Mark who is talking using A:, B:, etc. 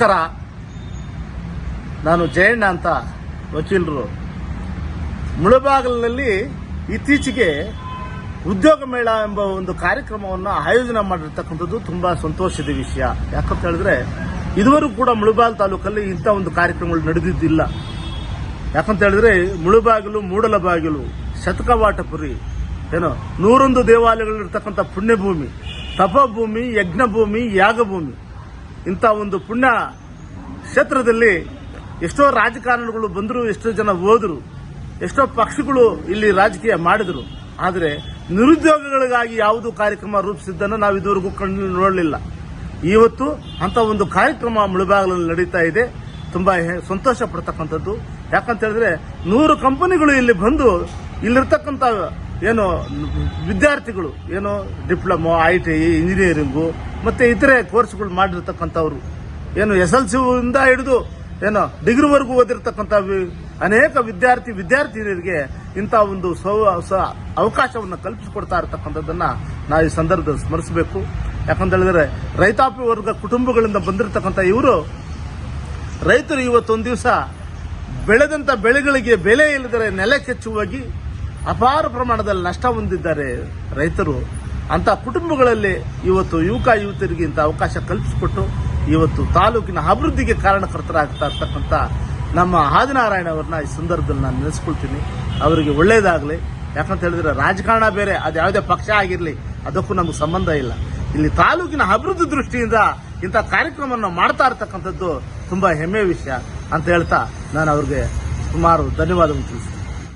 A: ನಮಸ್ಕಾರ ನಾನು ಜಯಣ್ಣ ಅಂತ ವಕೀಲರು. ಮುಳಬಾಗಿಲಿನಲ್ಲಿ ಇತ್ತೀಚೆಗೆ ಉದ್ಯೋಗ ಮೇಳ ಎಂಬ ಒಂದು ಕಾರ್ಯಕ್ರಮವನ್ನು ಆಯೋಜನೆ ಮಾಡಿರ್ತಕ್ಕಂಥದ್ದು ತುಂಬಾ ಸಂತೋಷದ ವಿಷಯ. ಯಾಕಂತ ಹೇಳಿದ್ರೆ, ಇದುವರೆಗೂ ಕೂಡ ಮುಳಬಾಗಿಲು ತಾಲೂಕಲ್ಲಿ ಇಂಥ ಒಂದು ಕಾರ್ಯಕ್ರಮಗಳು ನಡೆದಿದ್ದಿಲ್ಲ. ಯಾಕಂತ ಹೇಳಿದ್ರೆ, ಮುಳುಬಾಗಿಲು, ಮೂಡಲಬಾಗಿಲು, ಶತಕವಾಟಪುರಿ, ಏನೋ, ನೂರೊಂದು ದೇವಾಲಯಗಳಿರ್ತಕ್ಕಂಥ ಪುಣ್ಯಭೂಮಿ, ತಪಭೂಮಿ, ಯಜ್ಞಭೂಮಿ, ಯಾಗಭೂಮಿ. ಇಂಥ ಒಂದು ಪುಣ್ಯ ಕ್ಷೇತ್ರದಲ್ಲಿ ಎಷ್ಟೋ ರಾಜಕಾರಣಿಗಳು ಬಂದರು, ಎಷ್ಟೋ ಜನ ಹೋದರು, ಎಷ್ಟೋ ಪಕ್ಷಗಳು ಇಲ್ಲಿ ರಾಜಕೀಯ ಮಾಡಿದರು. ಆದರೆ ನಿರುದ್ಯೋಗಿಗಳಿಗಾಗಿ ಯಾವುದು ಕಾರ್ಯಕ್ರಮ ರೂಪಿಸಿದ್ದನ್ನು ನಾವು ಇದುವರೆಗೂ ಕಂಡು ನೋಡಲಿಲ್ಲ. ಇವತ್ತು ಅಂತ ಒಂದು ಕಾರ್ಯಕ್ರಮ ಮುಳುಬಾಗಿಲಲ್ಲಿ ನಡೀತಾ ಇದೆ. ತುಂಬಾ ಸಂತೋಷ ಪಡ್ತಕ್ಕಂಥದ್ದು. ಯಾಕಂತ ಹೇಳಿದ್ರೆ ನೂರು ಕಂಪನಿಗಳು ಇಲ್ಲಿ ಬಂದು ಇಲ್ಲಿರ್ತಕ್ಕಂಥ ಏನು ವಿದ್ಯಾರ್ಥಿಗಳು, ಏನು ಡಿಪ್ಲೊಮೊ, ಐ ಟಿ ಇಂಜಿನಿಯರಿಂಗು ಮತ್ತೆ ಇತರೆ ಕೋರ್ಸ್ಗಳು ಮಾಡಿರ್ತಕ್ಕಂಥವ್ರು. ಏನು ಎಸ್ ಎಲ್ ಸಿ ಇಂದ ಹಿಡಿದು ಏನು ಡಿಗ್ರಿವರೆಗೂ ಓದಿರ್ತಕ್ಕಂಥ ಅನೇಕ ವಿದ್ಯಾರ್ಥಿ ವಿದ್ಯಾರ್ಥಿನಿಯರಿಗೆ ಇಂಥ ಒಂದು ಸೌ- ಅವಕಾಶವನ್ನು ಕಲ್ಪಿಸಿಕೊಡ್ತಾ ಇರತಕ್ಕಂಥದ್ದನ್ನು ನಾವು ಈ ಸಂದರ್ಭದಲ್ಲಿ ಸ್ಮರಿಸಬೇಕು. ಯಾಕಂತ ಹೇಳಿದ್ರೆ ರೈತಾಪಿ ವರ್ಗ ಕುಟುಂಬಗಳಿಂದ ಬಂದಿರತಕ್ಕಂಥ ಇವರು ರೈತರು ಇವತ್ತೊಂದು ದಿವಸ ಬೆಳೆದಂತ ಬೆಳೆಗಳಿಗೆ ಬೆಲೆ ಇಲ್ಲದರೆ ನೆಲ ಕೆಚ್ಚುವಾಗಿ ಅಪಾರ ಪ್ರಮಾಣದಲ್ಲಿ ನಷ್ಟ ಹೊಂದಿದ್ದಾರೆ ರೈತರು. ಅಂತ ಕುಟುಂಬಗಳಲ್ಲಿ ಇವತ್ತು ಯುವಕ ಯುವತಿಯರಿಗೆ ಇಂಥ ಅವಕಾಶ ಕಲ್ಪಿಸಿಕೊಟ್ಟು ಇವತ್ತು ತಾಲೂಕಿನ ಅಭಿವೃದ್ಧಿಗೆ ಕಾರಣಕರ್ತರಾಗ್ತಾ ಇರ್ತಕ್ಕಂಥ ನಮ್ಮ ಆದಿನಾರಾಯಣ ಅವ್ರನ್ನ ಈ ಸಂದರ್ಭದಲ್ಲಿ ನಾನು ನೆನೆಸ್ಕೊಳ್ತೀನಿ. ಅವರಿಗೆ ಒಳ್ಳೇದಾಗಲಿ. ಯಾಕಂತ ಹೇಳಿದ್ರೆ ರಾಜಕಾರಣ ಬೇರೆ, ಅದು ಯಾವುದೇ ಪಕ್ಷ ಆಗಿರಲಿ, ಅದಕ್ಕೂ ನಮಗೆ ಸಂಬಂಧ ಇಲ್ಲ. ಇಲ್ಲಿ ತಾಲೂಕಿನ ಅಭಿವೃದ್ಧಿ ದೃಷ್ಟಿಯಿಂದ ಇಂಥ ಕಾರ್ಯಕ್ರಮವನ್ನು ಮಾಡ್ತಾ ಇರ್ತಕ್ಕಂಥದ್ದು ತುಂಬ ಹೆಮ್ಮೆ ವಿಷಯ ಅಂತ ಹೇಳ್ತಾ ನಾನು ಅವ್ರಿಗೆ ಸುಮಾರು ಧನ್ಯವಾದಗಳು ತಿಳಿಸ್ತೀನಿ.